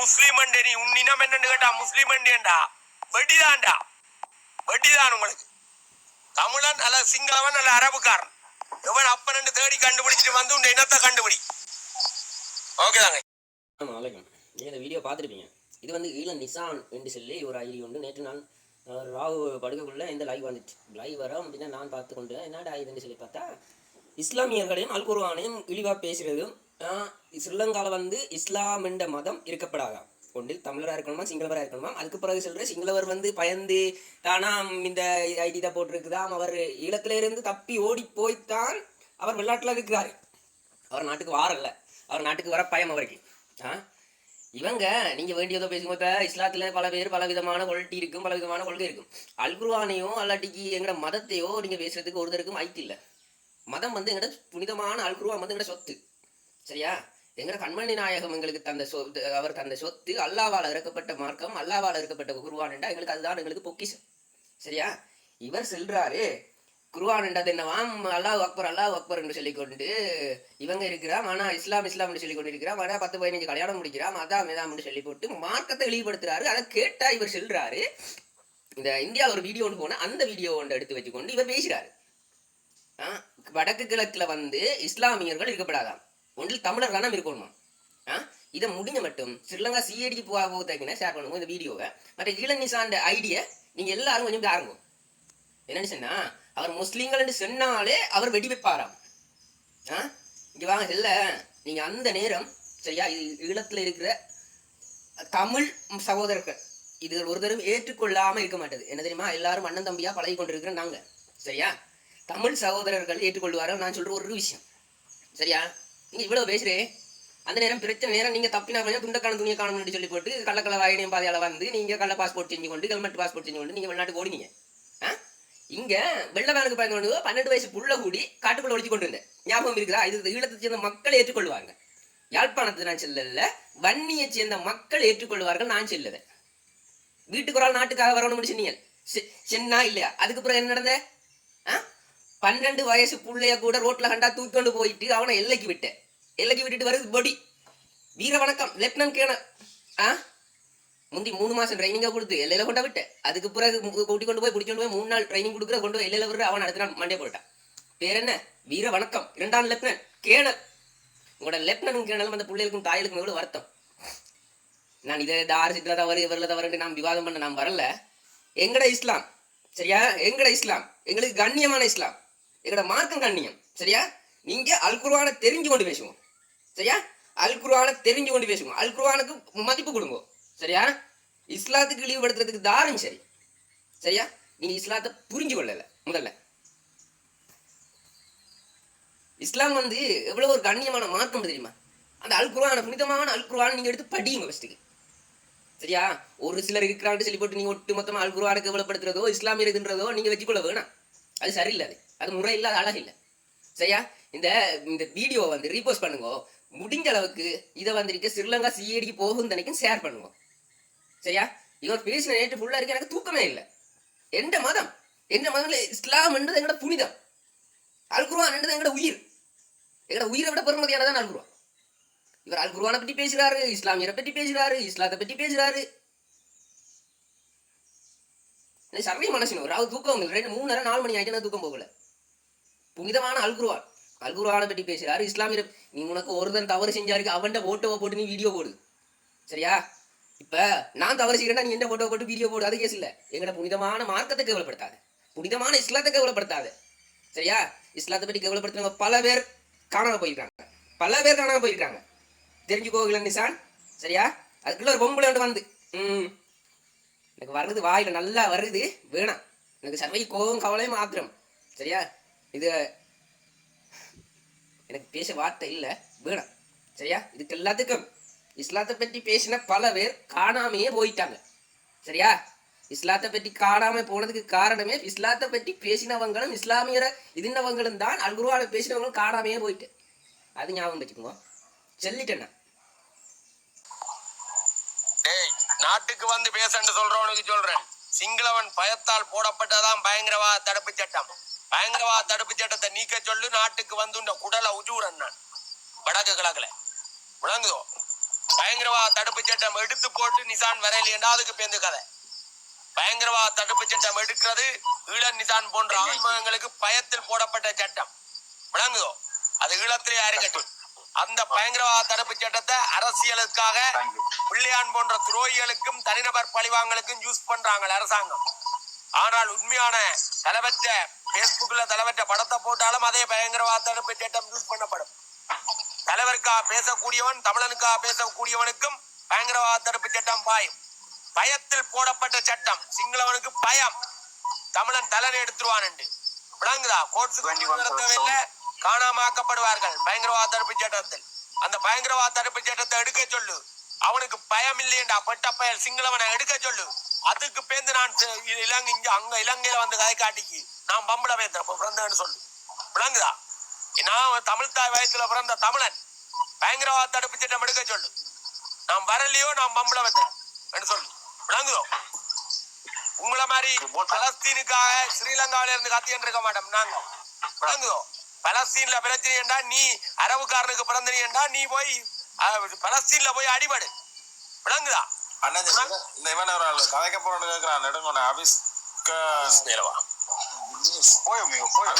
முஸ்லீம் அண்டே நீ உன் இனம் என்னன்னு கேட்டா முஸ்லீம் அண்டேண்டா வெடிதான்டா. வெடிதான் உங்களுக்கு. தமிழன் அல்ல சிங்களவன் அல்ல அரபுக்காரன். எவன் அப்பனன்னு தேடி கண்டுபிடிச்சிட்டு வந்து உன் இனத்தை கண்டுபிடி. ஓகே தாங்க. வணக்கம். நீங்கள் இந்த வீடியோ பார்த்துருப்பீங்க. இது வந்து ஈழ நிசான் என்று சொல்லி ஒரு ஐடி உண்டு. நேற்று நான் ராகு படுக்கக்குள்ள இந்த லைவ் வந்துச்சு. லைவ் வரும். அப்படின்னா நான் பார்த்து கொண்டு என்னடா இதுன்னு சொல்லி பார்த்தா இஸ்லாமியர்களையும் அல்குர்வானையும் இழிவாக பேசுகிறதும் ஸ்ரீலங்காவில் வந்து இஸ்லாம் என்ற மதம் இருக்கப்படாதாம். ஒன்றில் தமிழராக இருக்கணுமா சிங்களவராக இருக்கணுமா? அதுக்கு பிறகு சொல்கிற சிங்களவர் வந்து பயந்து தானாம் இந்த ஐடி தான் போட்டிருக்குதாம். அவர் ஈழத்துல இருந்து தப்பி ஓடி போய்த்தான் அவர் வெளிநாட்டில் இருக்கிறாரு. அவர் நாட்டுக்கு வாரல அவர் நாட்டுக்கு வர பயம் அவருக்கு. ஆ? இவங்க நீங்க வேண்டியதோ பேசும்போது இஸ்லாத்தில் இஸ்லாத்துல பல பேர் பல விதமான கொள்கை இருக்கும் பல விதமான கொள்கை இருக்கும். அல்குர்வானையோ அல்லாட்டிக்கு எங்களோட மதத்தையோ நீங்க பேசுறதுக்கு ஒருத்தருக்கும் ஐத்து இல்ல. மதம் வந்து எங்கட புனிதமான அல்குர்வான் வந்து எங்கட சொத்து. சரியா? எங்கட கண்மணி நாயகம் எங்களுக்கு தந்த சொ அவர் தந்த சொத்து அல்லாவால் இறக்கப்பட்ட மார்க்கம் அல்லாவால் இறக்கப்பட்ட குருவான்டா எங்களுக்கு அதுதான் எங்களுக்கு பொக்கிஷம். சரியா? இவர் செல்றாரு. குருவான் என்னவாம்? அல்லாஹ் அக்பர் அல்லாஹ் அக்பர் என்று சொல்லிக்கொண்டு இவங்க இருக்கிறா ஆனா இஸ்லாம் இஸ்லாம் என்று சொல்லி கொண்டு இருக்கிறாம் பத்து பதினஞ்சு கல்யாணம் முடிக்கிறாம். மதா மேதாம் என்று சொல்லி போட்டு மார்க்கத்தை வெளிப்படுத்துறாரு. அதை கேட்டா இவர் செல்றாரு. இந்த இந்தியா ஒரு வீடியோ ஒன்று போனா அந்த வீடியோ ஒன்று எடுத்து வச்சுக்கொண்டு இவர் பேசுறாரு. வடக்கு கிழக்குல வந்து இஸ்லாமியர்கள் இருக்கப்படாதான் ஒன்றில் தமிழர் தானே இருக்கணுமா? ஆ? இதை முடிஞ்ச மட்டும் ஸ்ரீலங்கா சிஐடிக்கு போக போகிறதுக்குன்னா ஷேர் பண்ணுங்க இந்த வீடியோவை. மற்ற ஈழநிசாண்ட ஐடியை நீங்க எல்லாரும் கொஞ்சம் பாருங்க. என்னன்னு சொன்னா அவர் முஸ்லீம்கள் என்று சொன்னாலே அவர் வெடி வைப்பாராம் ஆ? இங்கே வாங்க இல்ல. நீங்க அந்த நேரம் சரியா இது ஈழத்துல இருக்கிற தமிழ் சகோதரர்கள் இது ஒரு தடவை ஏற்றுக்கொள்ளாம இருக்க மாட்டது. என்ன தெரியுமா? எல்லாரும் அண்ணன் தம்பியா பழகி கொண்டிருக்கிற நாங்கள் சரியா? தமிழ் சகோதரர்கள் ஏற்றுக்கொள்வார்கள் நான் சொல்கிற ஒரு விஷயம். சரியா? நீங்கள் இவ்வளவு பேசுகிறேன் அந்த நேரம் பிரச்சனை நேரம் நீங்க தப்பினா கொஞ்சம் துண்டக்கான துணியை காணணும்னு சொல்லி போட்டு கள்ளக்கள்ள வாயனையும் பாதையால வந்து நீங்க கள்ள பாஸ்போர்ட் செஞ்சு கொண்டு ஹெல்மெட் பாஸ்போர்ட் செஞ்சு கொண்டு நீங்க வெளிநாட்டுக்கு ஓடினீங்க. ஆ? இங்க வெள்ள வேலைக்கு பயந்து கொண்டு பன்னெண்டு வயசு புள்ள கூடி காட்டுக்குள்ள ஒழிச்சு கொண்டு வந்தேன். ஞாபகம் இருக்குதா? இது ஈழத்தை சேர்ந்த மக்கள் ஏற்றுக்கொள்வாங்க. யாழ்ப்பாணத்தை நான் செல்லல வன்னியை சேர்ந்த மக்கள் ஏற்றுக்கொள்வார்கள் நான் செல்லுவேன் வீட்டுக்கு ஒரு ஆள் நாட்டுக்காக வரணும்னு சொன்னீங்க. செ- சென்னா இல்லையா? அதுக்கு பிறகு என்ன நடந்த பன்னெண்டு வயசு புள்ளைய கூட ரோட்ல கண்டா தூக்கி கொண்டு போயிட்டு அவனை எல்லைக்கு விட்டேன். எல்லைக்கு விட்டுட்டு வருது பொடி வீர வணக்கம் லெப்டினன்ட் கேனர் ஆ? முந்தி மூணு மாசம் ட்ரைனிங்கா கொடுத்து எல்லையில கொண்டா விட்டேன். அதுக்கு பிறகு கூட்டி கொண்டு போய் பிடிச்சு போய் மூணு நாள் ட்ரைனிங் கொடுக்குற கொண்டு போய் எல்லையில விடுற அவன் அடுத்த நாள் மண்டே போட்டான் பேர் என்ன? வீர வணக்கம் இரண்டாம் லெப்டினன்ட் கேணல் உங்களோட லெப்டினன்ட் கேணலும் அந்த பிள்ளைகளுக்கும் தாயலுக்கும் எவ்வளவு வருத்தம்? நான் இதை தார் தான் வரு இவரில் தவறுன்னு நான் விவாதம் பண்ண நான் வரல. எங்கட இஸ்லாம்? சரியா? எங்கட இஸ்லாம்? எங்களுக்கு கண்ணியமான இஸ்லாம். எங்களோட மார்க்கம் கண்ணியம். சரியா? நீங்க அல்குருவான தெரிஞ்சு கொண்டு பேசுவோம். சரியா? அல் குருவானை தெரிஞ்சு கொண்டு பேசுங்க. அல் குருவானுக்கு மதிப்பு கொடுங்க. சரியா? இஸ்லாத்துக்கு இழிவுபடுத்துறதுக்கு தாரம் சரி. சரியா? நீங்க இஸ்லாத்தை புரிஞ்சு கொள்ளல முதல்ல. இஸ்லாம் வந்து எவ்வளவு ஒரு கண்ணியமான மார்க்கம் தெரியுமா? அந்த அல் குருவான புனிதமான அல் குர்ஆனை நீங்க எடுத்து படியுங்க ஃபஸ்ட்டுக்கு சரியா? ஒரு சிலர் இருக்கிறான்னு சொல்லி போட்டு நீங்க ஒட்டு மொத்தமா அல் குருவானுக்கு எவ்வளவுப்படுத்துறதோ இஸ்லாம் இதுன்றதோ நீங்க வச்சுக்கொள்ள வேணாம். அது சரியில்லை அது. அது முறை இல்லாத அழகு இல்லை. சரியா? இந்த இந்த வீடியோ வந்து ரீபோஸ்ட் பண்ணுங்க. முடிஞ்ச அளவுக்கு இதை வந்துட்டு ஸ்ரீலங்கா சிஐடிக்கு போகும் தனிக்கும் ஷேர் பண்ணுவோம். சரியா? இவர் பேசின நேற்று ஃபுல்லா இருக்கு எனக்கு தூக்கமே இல்லை. எந்த மதம்? எந்த மதம் இஸ்லாம் என்றது எங்கட புனிதம். அல்குருவான் என்றது எங்கட உயிர். எங்கட உயிரை விட பெருமதியானதான் அல்குருவான் இவர் அல் குர்ஆனை பற்றி பேசுறாரு இஸ்லாமியரை பற்றி பேசுகிறாரு இஸ்லாத்தை பற்றி பேசுறாரு. எனக்கு மனசினோ மனசுனு அவர் தூக்கம் ரெண்டு மூணு நேரம் நாலு மணி ஆயிட்டு நான் தூக்கம் போகல. புனிதமான அல் அல் பற்றி பேசுகிறாரு இஸ்லாமியர் நீ உனக்கு ஒருத்தன் தவறு செஞ்சாருக்கு அவன்கிட்ட ஃபோட்டோவை போட்டு நீ வீடியோ போடு. சரியா? இப்போ நான் தவறு செய்கிறேன்னா நீ என்ன ஃபோட்டோ போட்டு வீடியோ போடு அது கேஸ் இல்லை. எங்களோட புனிதமான மார்க்கத்தை கேவலப்படுத்தாது. புனிதமான இஸ்லாத்தை கேவலப்படுத்தாது. சரியா? இஸ்லாத்தை பற்றி கேவலப்படுத்துறவங்க பல பேர் காணாமல் போயிருக்காங்க. பல பேர் காணாமல் போயிருக்காங்க. தெரிஞ்சுக்கோ இளன் நிசான். சரியா? அதுக்குள்ள ஒரு பொம்பளை வந்து ம். எனக்கு வர்றது வாயில் நல்லா வருது வேணாம் எனக்கு சர்வை கோபம் கவலையும் மாத்திரம். சரியா? இது எனக்கு பேச வார்த்தை இல்லை வேணாம். சரியா? இதுக்கு எல்லாத்துக்கும். இஸ்லாத்தை பற்றி பேசின பல பேர் காணாமையே போயிட்டாங்க. சரியா? இஸ்லாத்தை பற்றி காணாம போனதுக்கு காரணமே இஸ்லாத்தை பற்றி பேசினவங்களும் இஸ்லாமியரை இதுனவங்களும் தான் அல்குருவான பேசினவங்களும் காணாமையே போயிட்டு. அது ஞாபகம் வச்சுக்கோங்க. சொல்லிட்டேன் நாட்டுக்கு வந்து பேசன்னு சொல்றவனுக்கு சொல்றேன். சிங்களவன் பயத்தால் போடப்பட்டதான் பயங்கரவாத தடுப்பு சட்டம். பயங்கரவாத தடுப்பு சட்டத்தை நீக்க சொல்லு நாட்டுக்கு வந்து உண்ட குடலை உஜூரன் நான் வடக்கு கிழக்குல. விளங்குதோ? பயங்கரவாத தடுப்பு சட்டம் எடுத்து போட்டு நிசான் வரையிலேண்டா அதுக்கு பேந்து கதை? பயங்கரவாத தடுப்பு சட்டம் எடுக்கிறது ஈழ நிசான் போன்ற ஆன்மகங்களுக்கு பயத்தில் போடப்பட்ட சட்டம். விளங்குதோ? அது ஈழத்திலே இருக்கட்டும் அந்த பயங்கரவாத தடுப்பு சட்டத்தை அரசியலுக்காக பிள்ளையான் போன்ற துரோகிகளுக்கும் தனிநபர் பழிவாங்களுக்கும் யூஸ் பண்றாங்க அரசாங்கம். ஆனால் உண்மையான தலைவற்ற பேஸ்புக்ல தலைவர்கிட்ட படத்தை போட்டாலும் அதே பயங்கரவாத தடுப்பு சட்டம் யூஸ் பண்ணப்படும். தலைவருக்காக பேசக்கூடியவன் தமிழனுக்காக பேசக்கூடியவனுக்கும் பயங்கரவாத தடுப்பு சட்டம் பாயும். பயத்தில் போடப்பட்ட சட்டம் சிங்களவனுக்கு பயம். தமிழன் தலைனை எடுத்துருவான் என்று விளங்குதா கோர்ட்ஸுக்கு காணாமாக்கப்படுவார்கள் பயங்கரவாத தடுப்பு சட்டத்தில். அந்த பயங்கரவாத தடுப்பு சட்டத்தை எடுக்க சொல்லு. அவனுக்கு பயம் இல்லையண்டா பட்ட பயல் சிங்களவனை எடுக்க சொல்லு. அதுக்கு பேந்து நான் இலங்கை இங்க அங்க இலங்கையில வந்து கதை காட்டிக்கு நான் பம்பள பேசுறேன் பிறந்தேன்னு சொல்லு. விளங்குதா? நான் தமிழ் தாய் வயசுல பிறந்த தமிழன். பயங்கரவாத தடுப்பு சட்டம் எடுக்க சொல்லு. நான் வரலையோ நான் பம்பள வைத்தேன் சொல்லு. விளங்குதோ? உங்கள மாதிரி பலஸ்தீனுக்காக ஸ்ரீலங்காவில இருந்து கத்தியன் இருக்க மாட்டோம் நாங்க. விளங்குதோ? பலஸ்தீன்ல பிரச்சனை நீ அரபுக்காரனுக்கு பிறந்தனியண்டா நீ போய் பலஸ்தீன்ல போய் அடிபடு. விளங்குதா? அண்ணன் இந்த இவன் ஒரு ஆளு. கதைக்க போறேன்னு கேட்கிறான் நெடுங்கொண்ட அபிஸ்க மேலவா போய் போய்